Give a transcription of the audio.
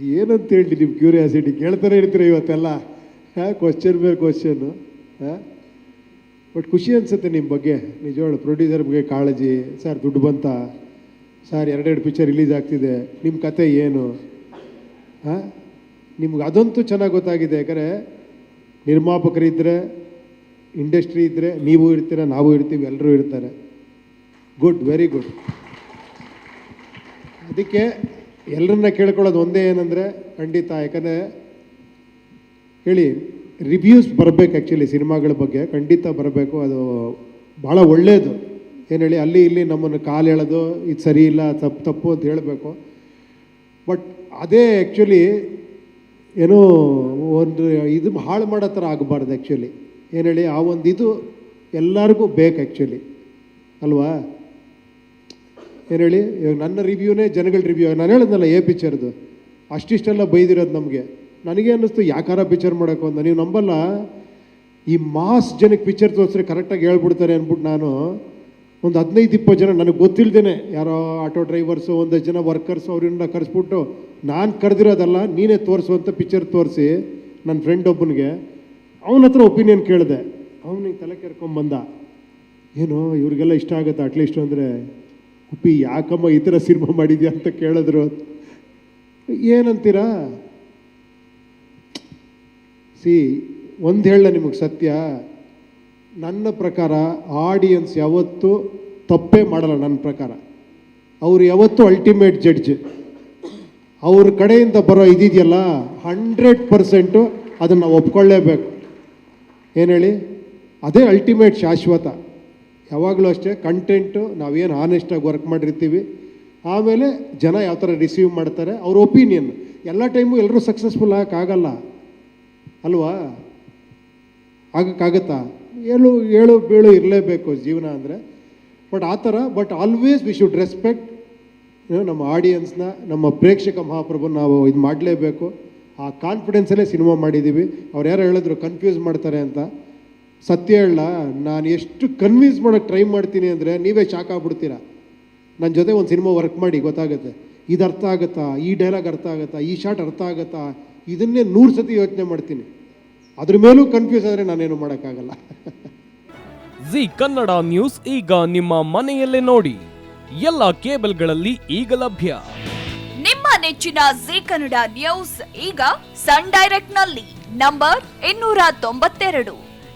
ಏನಂತ ಹೇಳಿ ನಿಮ್ಮ ಕ್ಯೂರಿಯಾಸಿಟಿ ಕೇಳ್ತಾನೆ ಹೇಳ್ತೀರ ಇವತ್ತೆಲ್ಲ? ಹಾಂ ಕ್ವಶನ್ ಮೇಲೆ ಕ್ವಶನ್ನು ಹಾಂ? ಬಟ್ ಖುಷಿ ಅನಿಸುತ್ತೆ ನಿಮ್ಮ ಬಗ್ಗೆ. ನಿಜವಾಗ್ಲು ಪ್ರೊಡ್ಯೂಸರ್ ಬಗ್ಗೆ ಕಾಳಜಿ. ಸರ್, ದುಡ್ಡು ಬಂತ? ಸರ್, ಎರಡೆರಡು ಪಿಕ್ಚರ್ ರಿಲೀಸ್ ಆಗ್ತಿದೆ. ನಿಮ್ಮ ಕತೆ ಏನು? ಹಾಂ? ನಿಮ್ಗೆ ಅದಂತೂ ಚೆನ್ನಾಗಿ ಗೊತ್ತಾಗಿದೆ. ಯಾಕಂದರೆ ನಿರ್ಮಾಪಕರಿದ್ದರೆ ಇಂಡಸ್ಟ್ರಿ ಇದ್ದರೆ ನೀವು ಇರ್ತೀರ, ನಾವು ಇರ್ತೀವಿ, ಎಲ್ಲರೂ ಇರ್ತಾರೆ. ಗುಡ್ ವೆರಿ ಗುಡ್ ಅದಕ್ಕೆ ಎಲ್ಲರನ್ನ ಕೇಳ್ಕೊಳ್ಳೋದು ಒಂದೇ ಏನಂದರೆ ಖಂಡಿತ, ಯಾಕಂದರೆ ಹೇಳಿ ರಿವ್ಯೂಸ್ ಬರಬೇಕು ಆ್ಯಕ್ಚುಲಿ ಸಿನಿಮಾಗಳ ಬಗ್ಗೆ, ಖಂಡಿತ ಬರಬೇಕು, ಅದು ಭಾಳ ಒಳ್ಳೆಯದು ಏನು ಹೇಳಿ, ಅಲ್ಲಿ ಇಲ್ಲಿ ನಮ್ಮನ್ನು ಕಾಲು ಹೇಳೋದು ಇದು ಸರಿ ಇಲ್ಲ, ತಪ್ಪು ತಪ್ಪು ಅಂತ ಹೇಳಬೇಕು. ಬಟ್ ಅದೇ ಆ್ಯಕ್ಚುಲಿ ಏನೋ ಒಂದು ಇದು ಹಾಳು ಮಾಡೋ ಥರ ಆಗಬಾರ್ದು ಆ್ಯಕ್ಚುಲಿ ಏನು ಹೇಳಿ, ಆ ಒಂದು ಇದು ಎಲ್ಲರಿಗೂ ಬೇಕು ಆ್ಯಕ್ಚುಲಿ ಅಲ್ವಾ? ಏನು ಹೇಳಿ? ಇವಾಗ ನನ್ನ ರಿವ್ಯೂನೇ ಜನಗಳ ರಿವ್ಯೂ. ನಾನು ಹೇಳಿದ್ನಲ್ಲ ಎ ಪಿಕ್ಚರ್ದು ಅಷ್ಟಿಷ್ಟೆಲ್ಲ ಬೈದಿರೋದು ನಮಗೆ. ನನಗೆ ಅನ್ನಿಸ್ತು ಯಾಕಾರ ಪಿಕ್ಚರ್ ಮಾಡೋಕೆ ಅಂತ ನೀವು ನಂಬಲ್ಲ. ಈ ಮಾಸ್ ಜನಕ್ಕೆ ಪಿಕ್ಚರ್ ತೋರಿಸ್ರೆ ಕರೆಕ್ಟಾಗಿ ಹೇಳ್ಬಿಡ್ತಾರೆ ಅಂದ್ಬಿಟ್ಟು ನಾನು. ಒಂದು ಹದಿನೈದು, ಇಪ್ಪತ್ತು ಜನ, ನನಗೆ ಗೊತ್ತಿಲ್ಲದೇನೆ ಯಾರೋ ಆಟೋ ಡ್ರೈವರ್ಸು ಒಂದಷ್ಟು ಜನ ವರ್ಕರ್ಸು ಅವ್ರನ್ನ ಕರೆಸ್ಬಿಟ್ಟು, ನಾನು ಕರೆದಿರೋದಲ್ಲ, ನೀನೇ ತೋರಿಸುವಂಥ ಪಿಕ್ಚರ್ ತೋರಿಸಿ ನನ್ನ ಫ್ರೆಂಡ್ ಒಬ್ಬನಿಗೆ. ಅವನ ಹತ್ರ ಒಪಿನಿಯನ್ ಕೇಳಿದೆ. ಅವನಿಗೆ ತಲೆ ಕೆರ್ಕೊಂಬಂದ. ಏನು, ಇವ್ರಿಗೆಲ್ಲ ಇಷ್ಟ ಆಗುತ್ತೆ? ಅಟ್ಲೀಸ್ಟ್ ಅಂದರೆ ಉಪ್ಪಿ ಯಾಕಮ್ಮ ಈ ಥರ ಸಿನಿಮಾ ಮಾಡಿದ್ಯಾ ಅಂತ ಕೇಳಿದ್ರು. ಏನಂತೀರಾ? ಸಿ, ಒಂದು ಹೇಳ ನಿಮಗೆ ಸತ್ಯ. ನನ್ನ ಪ್ರಕಾರ ಆಡಿಯನ್ಸ್ ಯಾವತ್ತೂ ತಪ್ಪೇ ಮಾಡಲ್ಲ ನನ್ನ ಪ್ರಕಾರ. ಅವರು ಯಾವತ್ತೂ ಅಲ್ಟಿಮೇಟ್ ಜಡ್ಜ್ ಅವ್ರ ಕಡೆಯಿಂದ ಬರೋ ಇದಿದೆಯಲ್ಲ ಹಂಡ್ರೆಡ್ ಪರ್ಸೆಂಟು ಅದನ್ನು ಒಪ್ಕೊಳ್ಳೇಬೇಕು. ಏನು ಹೇಳಿ? ಅದೇ ಅಲ್ಟಿಮೇಟ್ ಶಾಶ್ವತ. ಯಾವಾಗಲೂ ಅಷ್ಟೇ ಕಂಟೆಂಟು ನಾವೇನು ಆನೆಸ್ಟಾಗಿ ವರ್ಕ್ ಮಾಡಿರ್ತೀವಿ. ಆಮೇಲೆ ಜನ ಯಾವ ಥರ ರಿಸೀವ್ ಮಾಡ್ತಾರೆ, ಅವ್ರ ಒಪಿನಿಯನ್ ಎಲ್ಲ ಟೈಮು ಎಲ್ಲರೂ ಸಕ್ಸಸ್ಫುಲ್ ಆಗೋಕ್ಕಾಗಲ್ಲ. ಅಲ್ವಾ? ಆಗೋಕ್ಕಾಗತ್ತಾ? ಏಳು ಏಳು, ಬೀಳು ಇರಲೇಬೇಕು ಜೀವನ ಅಂದರೆ. ಬಟ್ ಆ ಥರ but always we should respect ನಮ್ಮ ಆಡಿಯನ್ಸ್ನ ನಮ್ಮ ಪ್ರೇಕ್ಷಕ ಮಹಾಪ್ರಭು ನಾವು ಇದು ಮಾಡಲೇಬೇಕು. ಆ ಕಾನ್ಫಿಡೆನ್ಸಲ್ಲೇ ಸಿನಿಮಾ ಮಾಡಿದ್ದೀವಿ ಅವ್ರು ಯಾರು ಹೇಳಿದ್ರು ಕನ್ಫ್ಯೂಸ್ ಮಾಡ್ತಾರೆ ಅಂತ. ಸತ್ಯ ಹೇಳ ನಾನು ಎಷ್ಟು ಕನ್ವಿನ್ಸ್ ಮಾಡೋಕ್ಕೆ ಟ್ರೈ ಮಾಡ್ತೀನಿ ಅಂದರೆ ನೀವೇ ಶಾಕ್ ಆಗ್ಬಿಡ್ತೀರಾ? ನನ್ನ ಜೊತೆ ಒಂದು ಸಿನಿಮಾ ವರ್ಕ್ ಮಾಡಿ ಗೊತ್ತಾಗುತ್ತೆ. ಇದು ಅರ್ಥ ಆಗುತ್ತಾ? ಈ ಡೈಲಾಗ್ ಅರ್ಥ ಆಗುತ್ತಾ? ಈ ಶಾಟ್ ಅರ್ಥ ಆಗುತ್ತಾ? ಇದನ್ನೇ ನೂರು ಸತಿ ಯೋಚನೆ ಮಾಡ್ತೀನಿ. ಅದ್ರ ಮೇಲೂ ಕನ್ಫ್ಯೂಸ್ ಆದರೆ ನಾನೇನು ಮಾಡೋಕ್ಕಾಗಲ್ಲ. ಜಿ ಕನ್ನಡ ನ್ಯೂಸ್ ಈಗ ನಿಮ್ಮ ಮನೆಯಲ್ಲೇ ನೋಡಿ. ಎಲ್ಲ ಕೇಬಲ್ಗಳಲ್ಲಿ ಈಗ ಲಭ್ಯ. ನಿಮ್ಮ ನೆಚ್ಚಿನ ಜಿ ಕನ್ನಡ ನ್ಯೂಸ್ ಈಗ ಸನ್ ಡೈರೆಕ್ಟ್ನಲ್ಲಿ ನಂಬರ್ ಇನ್ನೂರ ತೊಂಬತ್ತೆರಡು.